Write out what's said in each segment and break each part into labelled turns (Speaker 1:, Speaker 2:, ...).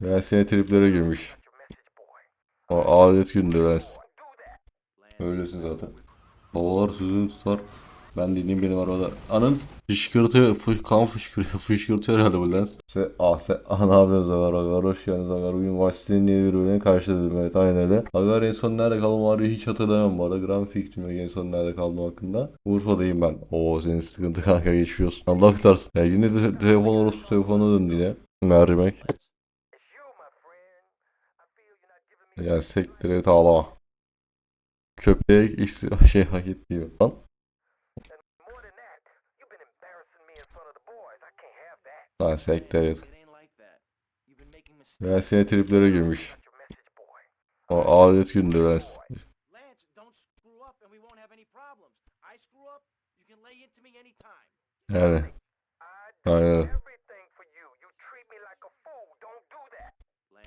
Speaker 1: Yasin'e triplere girmiş. O adet gündü Lens. Öylesin zaten. Babalar sözünü tutar. Ben dinleyeyim benim arabada. Anın fışkırtıyor, fış, kan fışkırıyor, fışkırtıyor herhalde bu lens. İşte ah sen, ah ne yapıyorsunuz Agar, Agar hoş geldiniz Agar. Bugün Vasil'in yeni bir ürüne karşıladım evet aynen öyle. Agar en son nerede kaldım var hiç hatırlamam bu arada. Gram fikrim yok en son nerede kaldım hakkında. Urfa'dayım ben. Oo senin sıkıntı kanka geçiyorsun. Allah kurtarsın. Ya yine de telefon orospu telefona döndü yine. Mercimek. Ya sektir et ağlama. Köpeğe iş- şey hak etmiyor. Lan. Lan sektir et. Yasin'e triplere girmiş. O adet gündü
Speaker 2: anytime.
Speaker 1: Yani. Aynen.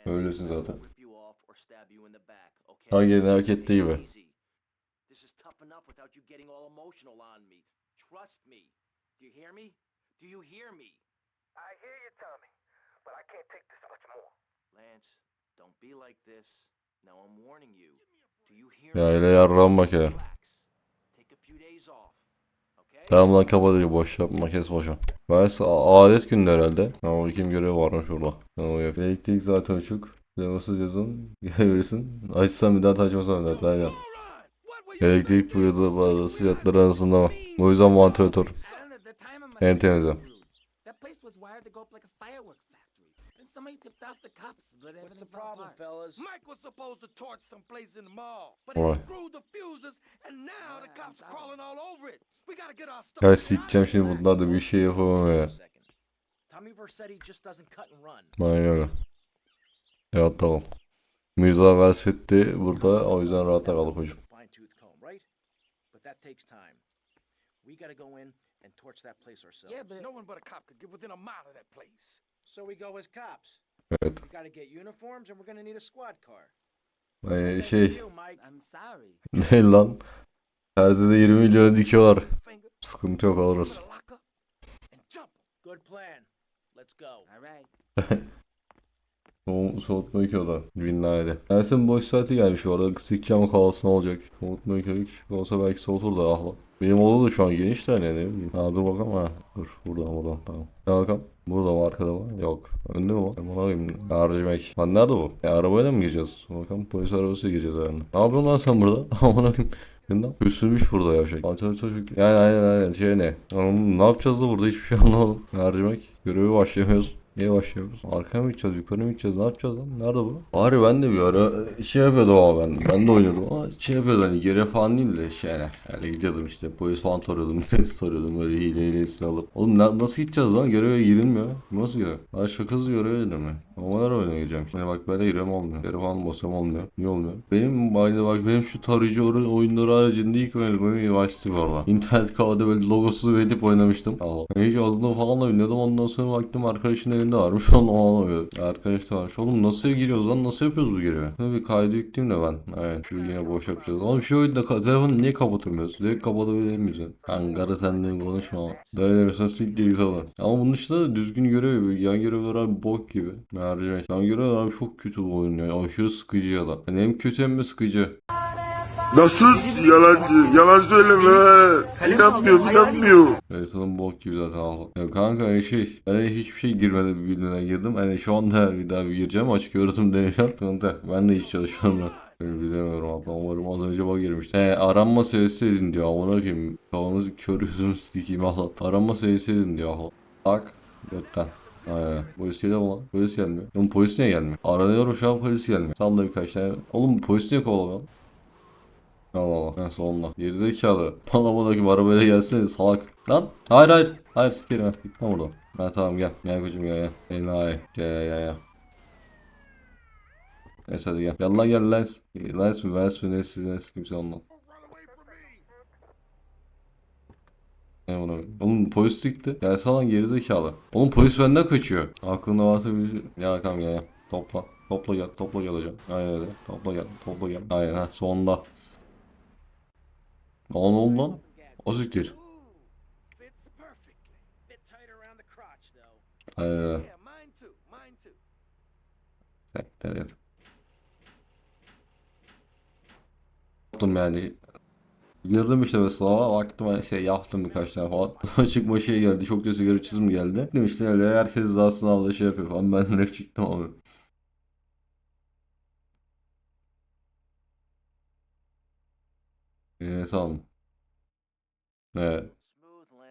Speaker 1: Öylesin zaten.
Speaker 2: Whip you off or stab you in the back, okay?
Speaker 1: Hangi
Speaker 2: Take it
Speaker 1: hareketli gibi.
Speaker 2: This is tough enough without you getting all emotional on me. Trust me. Do you hear me? Do you hear me?
Speaker 3: I hear you, Tommy, but I can't take this much more.
Speaker 2: Lance, don't be like this. Now I'm warning you. Do you hear
Speaker 1: Ya
Speaker 2: me?
Speaker 1: öyle yarranmak ya.
Speaker 2: Take a few days off.
Speaker 1: Tamam lan kapat boş yapma kes boşa. Maalesef a- adet günü herhalde. Ama bakayım görev varmış burada. Tamam yap. Elektrik zaten uçuk. Lemasız yazın. Gelebilirsin. Açsam bir daha açmasam bir daha. Aynen. Elektrik bu yılda bazı fiyatları arasında var. O yüzden vantilatör. En temizi.
Speaker 4: That place was wired to go up like a firework factory. And somebody tipped off the cops, but
Speaker 5: What's
Speaker 4: everything
Speaker 5: the
Speaker 4: fell
Speaker 5: problem,
Speaker 4: apart.
Speaker 5: fellas?
Speaker 3: Mike was supposed to torch someplace in the mall, but
Speaker 1: Why?
Speaker 3: he screwed the fuses, and now the
Speaker 4: Yeah,
Speaker 3: cops
Speaker 4: I'm
Speaker 3: are crawling all over it. We gotta get our stuff.
Speaker 1: Ya sikeceğim şimdi bunlar da bir şey yapamam ya.
Speaker 2: Tommy Vercetti just doesn't cut and run.
Speaker 1: Aynen öyle. Evet tamam. Mirza Versetti burada o yüzden rahatta kal hocam.
Speaker 2: We gotta go in and torch that place ourselves.
Speaker 4: Yeah, but
Speaker 3: No one but a cop could get within a mile of that place.
Speaker 2: So we go as cops.
Speaker 1: Evet.
Speaker 2: We gotta get uniforms and we're gonna need a squad car.
Speaker 1: Ee, şey ne lan? Terzide 20 milyon dikiyorlar. Sıkıntı yok alırız.
Speaker 2: Good plan. Let's go.
Speaker 4: All right.
Speaker 1: Soğu- Soğutma iki oda. Binlerdi. Ersin boş saati gelmiş bu arada. Sikeceğim ne olacak? Soğutma oda küçük olsa belki soğutur da ahla. Benim oda da şu an geniş de hani ne bileyim. Ha dur bakalım ha. Dur buradan buradan tamam. Ya bakalım. Burada mı arkada mı? Yok. Önde mi var? Bana koyayım. Harcamak. Lan nerede bu? E, arabayla mı gireceğiz? Bakalım polis arabası gireceğiz herhalde. Ne yapıyorsun lan sen burada? Amına koyayım. Yeniden küsülmüş burada ya şey. Antrenör çocuk. Yani aynen aynen şey ne? Oğlum ne yapacağız da burada hiçbir şey anlamadım. Mercimek. Görevi başlayamıyoruz. Niye başlıyoruz? Arkaya mı gideceğiz? Yukarı mı gideceğiz? Ne yapacağız lan? Nerede bu? Bari ben de bir ara şey yapıyordum ama ben. Ben de oynuyordum ama şey yapıyordum hani geri falan değil de şey yani. Gidiyordum işte polis falan tarıyordum. Polis tarıyordum böyle hile hilesini alıp. Oğlum na- nasıl gideceğiz lan? Göreve girilmiyor. Nasıl gidiyor? Daha şakasız göreve mi? Ama nereye oyuna gireceğim? Yani bak böyle giriyorum olmuyor. Geri falan basıyorum olmuyor. Niye olmuyor? Benim aynı bak benim şu tarayıcı oyun- oyunları haricinde ilk. Benim Üniversite valla. İnternet kafede böyle logosuz verip oynamıştım. Allah. Ben hiç adını falan da bilmiyordum. Ondan sonra baktım arkadaşın elinde varmış. Onu falan oynadım. Arkadaş da varmış. Oğlum nasıl giriyoruz lan? Nasıl yapıyoruz bu görevi? Bir kaydı yükleyeyim de ben. Aynen. Şu yine boş yapacağız. Oğlum şu oyunda telefonu niye kapatamıyoruz? Direkt kapatabilir miyiz? ya? Kankara senden konuşma. Böyle mesela siktir git oğlum. Ama bunun dışında da düzgün görev. Yan görevler abi bok gibi. Mercimek. Yan görevler abi çok kötü bu oyun ya. Aşırı sıkıcı ya da. Yani hem kötü hem de sıkıcı.
Speaker 6: Nasıl yalancı? Yalan söyleme. İnanmıyor, inanmıyor.
Speaker 1: Evet sanırım bok gibi zaten Allah. Ya kanka hani şey ben hiçbir şey girmedi birbirine girdim. Hani şu anda bir daha bir gireceğim açık öğretim deneyeceğim. Sıkıntı. Ben de hiç çalışıyorum da. Yani bilemiyorum abla. Umarım az önce bak girmişti. He aranma seviyesi edin diyor. Amına koyayım. Kafamızı kör yüzümü sikeyim Allah. Aranma seviyesi edin diyor. Bak. Götten. Aynen. Polis geliyor mu lan? Polis gelmiyor. Oğlum polis niye gelmiyor? Aranıyorum şu an polis gelmiyor. Salla birkaç tane. Oğlum polis niye kovalamıyor? Allah Allah. Ben sonunda. Gerizekalı. Bakayım arabayla gelsene salak. Lan. Hayır hayır. Hayır sikerim. ha. Git lan buradan. Ha tamam gel. Gel kocuğum gel gel. Enayi. Gel gel gel gel. Neyse hadi gel. Lan gel Lens. Lens mi? Lens mi? Neyse Lens kimse olmaz. Ne bunu? Oğlum polis dikti. Gelsene lan gerizekalı. Oğlum polis benden kaçıyor. Aklında varsa bir Ya tamam gel gel. Topla. Topla gel. Topla gel hocam. Aynen öyle. Topla gel. Topla gel. Aynen ha. Sonunda. Aa ne oldu lan? O siktir.
Speaker 3: Fits perfectly.
Speaker 2: Bit tight around the crotch, though.
Speaker 1: Aynen öyle.
Speaker 3: Yeah, mine too. Mine too.
Speaker 1: Siktir et. Yaptım yani. Girdim işte mesela baktım şey yaptım birkaç tane falan. Çıkma şey geldi. Çok da sigara çizim geldi. Dedim işte öyle herkes daha sınavda şey yapıyor falan. Ben direkt çıktım abi. Sağ olun. Evet.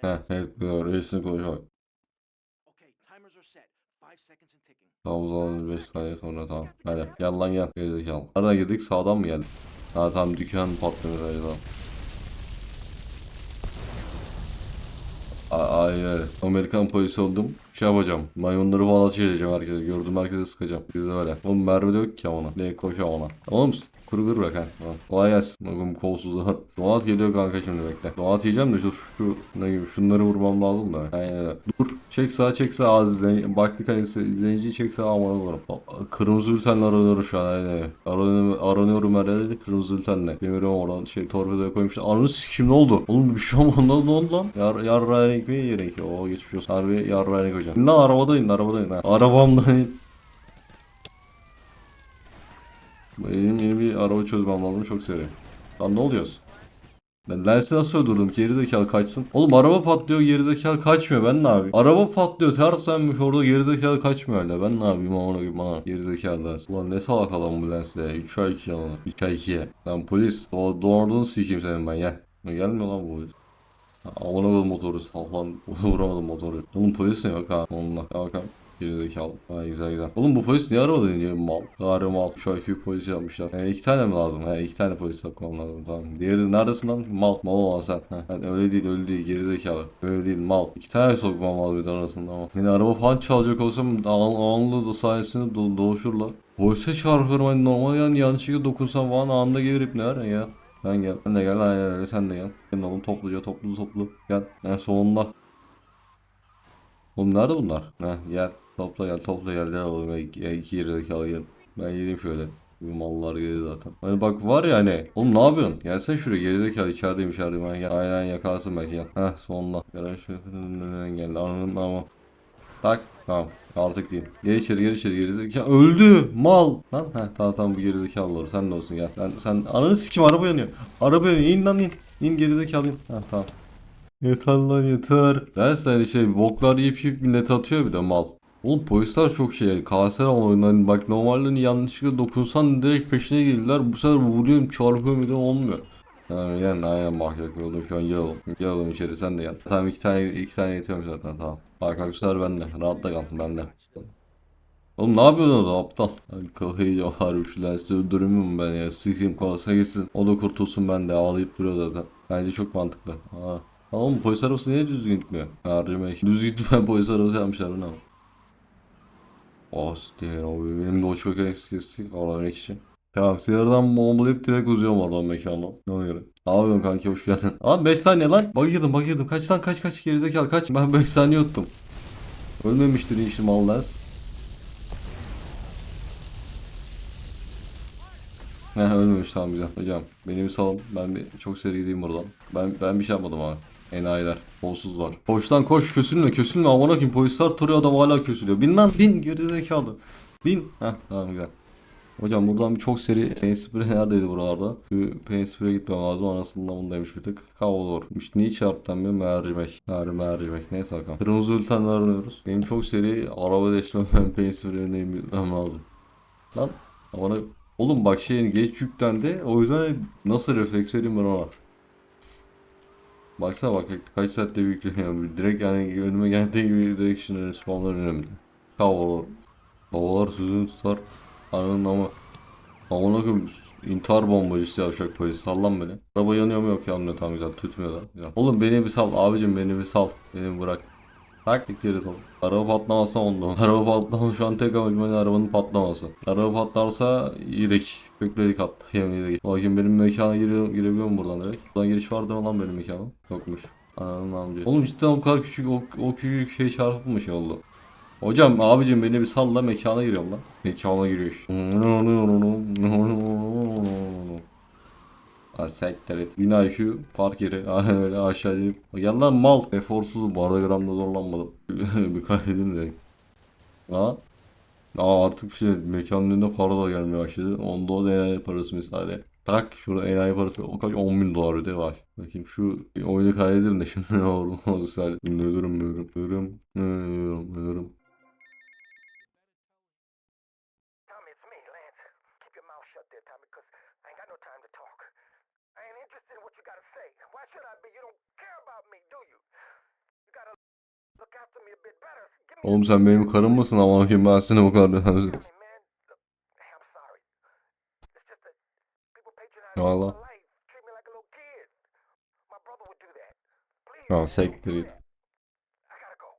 Speaker 1: Heh, evet doğru. Reisini
Speaker 2: ticking.
Speaker 1: Tamam o zaman 5 saniye sonra tamam. Hadi gel lan gel. Gerizekalı. Nereden girdik? Sağdan mı geldik? Ha tamam dükkan patlamış hadi tamam. A- Aynen. Amerikan polisi oldum. Şey yapacağım. Maymunları falan şey edeceğim herkese. Gördüğüm herkese sıkacağım. Güzel öyle. Oğlum mermi de yok ki ona. Ne koşa ona. Tamam mısın? Kuru kuru bırak ha. Tamam. Kolay gelsin. Bakın kolsuzluğa. Donat geliyor kanka şimdi bekle. Donat yiyeceğim de dur şu ne gibi şunları vurmam lazım da. Aynen. Dur. Çek sağa çek sağa az zen bak bir tane zenciyi çek sağa aman olurum. Kırmızı ültenle aranıyorum şu an aynen. Aranıyorum, aranıyorum her yerde de kırmızı ültenle. Demiyorum oradan şey torpidoya koymuşlar. Ananı sikim ne oldu? Oğlum bir şey olmadı ne oldu lan? Yar, yarrağın ekmeği yerin ki. Oo geçmiş olsun. Harbi yarrağın ekmeği hocam. Lan arabadayım arabadayım ha. Arabamdayım. Benim yeni bir araba çözmem lazım çok seri. Lan ne oluyoruz? Ben Lens'i nasıl öldürdüm? Gerizekalı kaçsın. Oğlum araba patlıyor gerizekalı kaçmıyor ben ne yapayım? Araba patlıyor tersenmiş orada gerizekalı kaçmıyor hala. Ben ne yapayım amına koyayım bana gerizekalı Lens. Ulan ne salak adam bu Lens ya. 3 ay 2 yanına. 3 ay 2'ye. Lan polis. O doğruluğunu sikeyim senin ben gel. Gelmiyor lan bu polis. Ha, koydum motoru. Sal lan. Vuramadım motoru. Oğlum polis ne yok ha? Onunla. Ya bakalım. Gerizekalı. Ha güzel güzel. Oğlum bu polis niye arabada iniyor mal? Gari mal. Şu IQ polis yapmışlar. Yani iki tane mi lazım? He iki tane polis yapmam lazım tamam. Diğeri neredesin lan? Mal. Mal olan sen. He. Yani öyle değil öyle değil gerizekalı. Öyle değil mal. İki tane sokmam lazım bir de arasında ama. Yine araba falan çalacak olsam an anlı da sayesinde do doğuşurlar. Polise çarpıyorum hani normal yani yanlışlıkla dokunsam falan anında gelir ipneler ya. Ben gel. Sen de gel. Aynen öyle sen de gel. Gelin oğlum topluca toplu toplu. Gel. En sonunda. Oğlum nerede bunlar? Heh gel. Topla gel topla gel gel oğlum. Ya iki gerizekalı gel. Ben geleyim şöyle. Bu mallar gelir zaten. Hani bak var ya hani. Oğlum ne yapıyorsun? Gelsene şuraya gerizekalı içerideyim içerideyim. Ben gel. Aynen yakalasın belki gel. Heh sonunda. Gelen önünden geldi. Anladın ama. Tak. Tamam. Artık değil. Gel içeri gel içeri gerizekalı. Öldü. Mal. Lan heh tamam tamam bu gerizekalı olur. Sen de olsun gel. Sen, sen ananı sikim araba yanıyor. Araba yanıyor. İn lan in. İn gerizekalı in. Heh tamam. Yeter lan yeter. Ben hani şey boklar yiyip yiyip millet atıyor bir de mal. Oğlum polisler çok şey kanser hani bak normalde yanlışlıkla dokunsan direkt peşine gelirler. Bu sefer vuruyorum çarpıyorum bir de olmuyor. Yani yani aynen bak yapıyordum şu an gel oğlum. Gel oğlum içeri sen de gel. Tamam iki tane iki tane yetiyorum zaten tamam. Bak sefer bende. Rahatla kal bende. Oğlum ne yapıyorsun orada aptal? Kafayı var şu lensi öldürümü mü ben ya? Sıkayım kafasına gitsin. O da kurtulsun ben de ağlayıp duruyor zaten. Bence çok mantıklı. Aa. Oğlum polis arabası niye düzgün gitmiyor? Harcamak. Düz gitmeyen polis arabası yapmışlar bunu. Oh siktir abi benim de o çok eksik eksik alamak için. Tamam sinirden bombalayıp direkt uzuyorum oradan mekandan. Ne oluyor? Ne yapıyorsun kanki hoş geldin. Abi 5 saniye lan. Bak girdim bak girdim. Kaç lan kaç kaç gerizekalı kaç. Ben 5 saniye yuttum. Ölmemiştir inşallah Allah. He ölmemiş tamam güzel. Hocam beni bir salın. Ben bir çok seri gideyim buradan. Ben ben bir şey yapmadım abi. Enayiler. Kolsuz var. Koş lan koş kösülme kösülme amına koyayım polisler tarıyor adam hala kösülüyor. Bin lan bin gerizekalı. Bin. Heh tamam güzel. Hocam buradan bir çok seri paint spray neredeydi buralarda? Bir paint spray'e gitmem lazım. Anasından bundaymış bir tık. Kavolor. İşte neyi çarptan bir mercimek. Mercimek mercimek. Neyse bakalım. Kırmızı ültenler aranıyoruz. Benim çok seri araba deşmem paint spray'e bilmem lazım. Lan bana Oğlum bak şeyin geç yüklendi. O yüzden nasıl refleks edeyim ben ona. Baksana bak kaç saatte yükleniyor. Direkt yani önüme geldiği gibi direkt şunların spamlar önümde. Havalar. Havalar sözünü tutar. Ananın ama. Amına koyayım. İntihar bombacısı yavşak polis. Sallan beni. Araba yanıyor mu yok yanmıyor tam güzel tutmuyor da. Güzel. Oğlum beni bir sal abicim beni bir sal. Beni bırak. Tak geri tol. Araba patlamasa oldu. Araba patlama şu an tek amacım hani arabanın patlaması. Araba patlarsa yedik. Bekledik hatta yemin yedik. Bakayım benim mekana giriyorum, girebiliyor muyum buradan direkt? Buradan giriş vardı mı lan benim mekana? Yokmuş. Ananın amca. Oğlum cidden o kadar küçük o, o küçük şey çarpıp mı şey oldu? Hocam abicim beni bir salla mekana giriyorum lan. Mekana giriyor. Sektir et. 1000 IQ park yeri. Öyle aşağı inip. Gel lan mal. Eforsuzum. Bu arada gramda zorlanmadım. bir kaydedeyim de. Ha? Aa artık şey mekanın önünde para da gelmeye başladı. Onda o enayi parası misali. Tak şurada enayi parası o kaç 10 bin dolar öde var. Bakayım şu oyunu kaydederim de şimdi ne olur misali. Ölürüm ölürüm ölürüm ölürüm ölürüm.
Speaker 3: Tommy, it's me, Lance. Keep your mouth shut there, Tommy, because I ain't got no time to talk. I ain't interested in what you gotta say. Why should I be? You don't care about me, do you? You gotta look after me a bit better. Give me
Speaker 1: Oğlum sen benim karım mısın? Ama bakayım ben seni bu kadar
Speaker 3: Tell me, man. Look, hey, I'm sorry. It's just that people patronize me
Speaker 1: Valla.
Speaker 3: for life, treat me like a little kid. My brother would do that. Please,
Speaker 1: Ya
Speaker 3: man, don't
Speaker 1: siktir
Speaker 3: do
Speaker 1: git.
Speaker 3: that. I gotta go.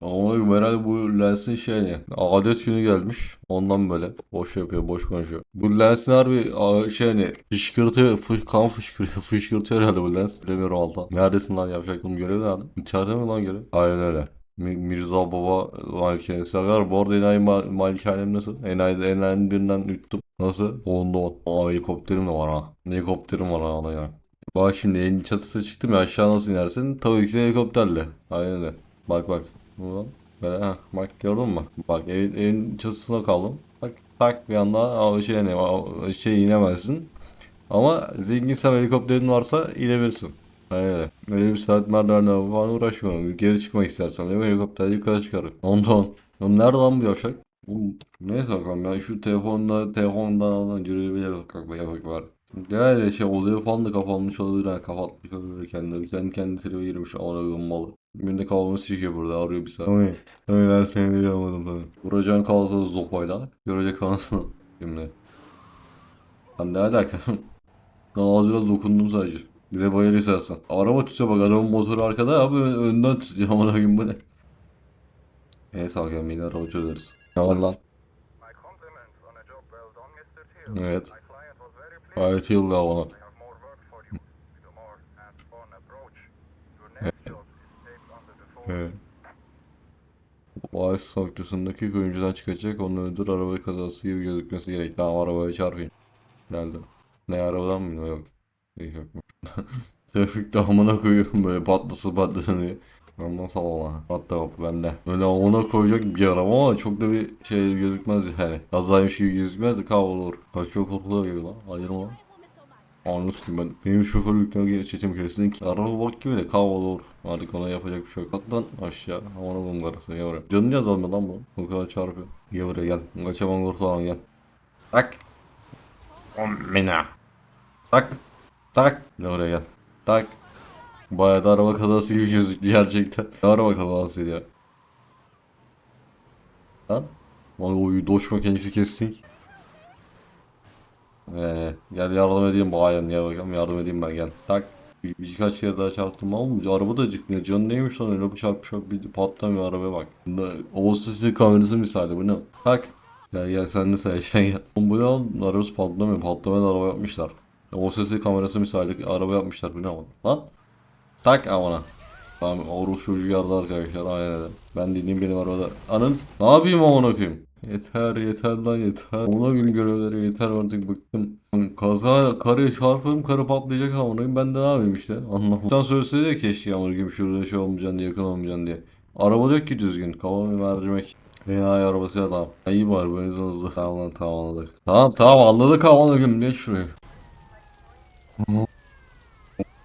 Speaker 1: Ama herhalde bu Lens'in şey adet günü gelmiş. Ondan böyle boş yapıyor, boş konuşuyor. Bu Lens'in harbi şey hani fışkırtıyor, fış, kan fışkırtıyor, fışkırtıyor herhalde bu Lens. Bilemiyorum alta. Neredesin lan yapacaktım görev nerede? İçeride mi lan görev? Aynen öyle. Mi- Mirza Baba Malikanesi. Arkadaşlar bu arada enayi ma malikanem nasıl? Enayi, enayi birinden üttum. Nasıl? Onda on. Aa helikopterim de var ha. Helikopterim var ha ona ya. Bak şimdi evin çatısı çıktım ya aşağı nasıl inersin? Tabii ki helikopterle. Aynen öyle. Bak bak. Buradan. Böyle ha. Bak gördün mü? Bak evin, evin çatısına kaldım. Bak tak bir anda o şey hani o şey inemezsin. Ama zenginsen helikopterin varsa inebilirsin. Öyle. Öyle bir saat merdivenle falan uğraşmıyorum. Geri çıkmak istersen de helikopter yukarı çıkarım. Ondan. Oğlum nerede lan bu yavşak? Oğlum, neyse bakalım ya şu telefonda telefondan alınan bak bak bak var. Yani şey oluyor falan da kapanmış olabilir ha kapatmış olabilir kendini. Kendi kendi tribe girmiş ona malı. Benim de kafamı sikiyor burada arıyor bir saat. Oy. Oy ben seni biliyordum tabii. Vuracağın kalsa da zopayla. Görecek anasını. Şimdi. Lan ne alaka? Lan az biraz dokundum sadece. Bir de bayır istersen. Araba tutuyor bak adamın motoru arkada abi ön- önden tutuyor aman koyayım bu ne? Neyse bakalım yine araba çözeriz. Ne var lan? Evet. Gayet yıl daha bana.
Speaker 3: I
Speaker 1: Evet. Bahis noktasındaki kuyumcudan çıkacak. Onu öldür araba kazası gibi gözükmesi gerek. Tamam arabaya çarpayım. Geldi. Ne arabadan mı? Yok. Yok yok. Trafikte amına koyuyorum böyle patlasın patlasın diye. Ondan sonra ona. Hatta bak bende. Öyle ona koyacak bir araba ama çok da bir şey gözükmez yani. Gazaymış gibi gözükmez de kav olur. Kaç çok korkular gibi lan. Hayır lan? Anlasın ben. Benim şoförlükten geçeceğim kesin ki. Araba bak gibi de kav olur. Artık ona yapacak bir şey yok. Atlan aşağı. Amına koyayım karısı. Gel buraya. Canını yazalım lan bu. Bu kadar çarpıyor. Gel buraya gel. Kaçaman kurtulan gel. Tak. Omina. Tak. Tak. Gel buraya gel. Tak. Bayağı da araba kazası gibi gözüktü gerçekten. Ne araba kazasıydı ya. Lan. Vay oy doş makinesi kestik. Ee, gel yardım edeyim bayan ya bakalım yardım edeyim ben gel. Tak. Bir, birkaç kere daha çarptım bu araba da çıkmıyor. Canı neymiş lan öyle bir çarpış yok bir patlamıyor arabaya bak. OSS kamerası misali bu ne? Tak. Gel gel sen de sen şey. Oğlum bu ne lan? Arabası patlamıyor. Patlamayan araba yapmışlar. OSS kamerası misali araba yapmışlar ne lan? Tak amına. Tamam Oruç çocuğu yardı arkadaşlar aynen öyle. Ben dinleyeyim benim arabada. Anın ne yapayım amına koyayım? Yeter yeter lan yeter. Ona gün görevleri yeter artık bıktım. Kaza karı çarpım karı patlayacak amına ben de ne yapayım işte anlamadım. Sen söyleseydi ya keşke amına koyayım şurada şey olmayacaksın diye yakın olmayacaksın diye. Araba yok ki düzgün. Kafamı mercimek. Veya arabası ya tamam. İyi var böyle hızlı. Tamam lan tamam anladık. Tamam tamam anladık amına koyayım geç şuraya.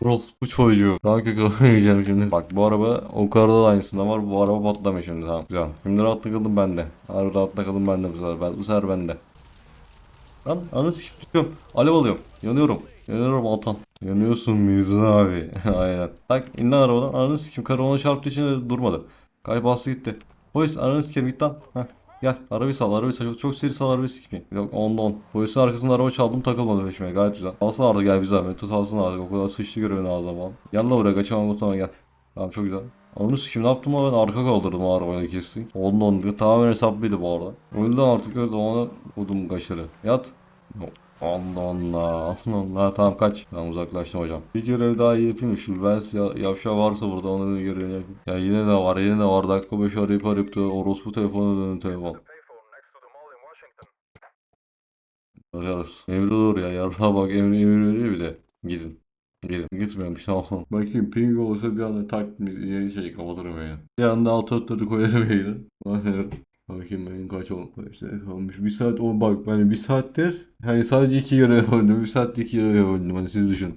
Speaker 1: Bu çocuğu. Kanka kafayı şimdi. Bak bu araba o karda da aynısında var. Bu araba patlamış şimdi tamam. Güzel. Şimdi rahat takıldım bende. Harbi rahat takıldım bende bu sefer. Ben, bu sefer bende. Lan anı sikip tutuyorum. Alev alıyorum. Yanıyorum. Yanıyorum Altan. Yanıyorsun Mirza abi. Aynen. Tak in lan arabadan. Ananı sikim. Karı ona çarptığı için durmadı. Kay bastı gitti. Polis ananı sikerim git lan. Heh. Gel arabayı sal arabayı sal. Çok seri sal arabayı sikmeyin. Yok onda on. Polisin arkasında araba çaldım takılmadı peşime. Gayet güzel. Alsın artık gel bir zahmet. Tut alsın artık. O kadar sıçtı görevini ağzına falan. Gel la buraya kaçamam kurtulma gel. Tamam çok güzel. Onu sikim ne yaptım ben arka kaldırdım o arabayı kestim. Ondan ondan tamamen hesaplıydı bu arada. Öldü artık öldü ona vurdum kaşarı. Yat. Allah Allah Allah Allah tamam kaç. Ben uzaklaştım hocam. Bir görev daha yapayım? Şu Vens ya, yavşağı varsa burada onu bir görevini yapayım. Ya yine de var yine de var. Dakika 5 arayıp arayıp da orospu telefonu dönün telefon. Bakarız. Emri olur ya. Yarrağa bak emri emri veriyor bir de. Gidin. Gidin. Gitmiyormuş tamam. Bakayım ping olsa bir anda tak diye şey kapatırım ya. Bir anda alt atları koyarım yayını. Bakayım benim kaç oldu işte olmuş. Bir saat o bak hani bir saattir hani sadece iki görev yapabildim. Bir saatte iki görev yapabildim. Hani siz düşünün.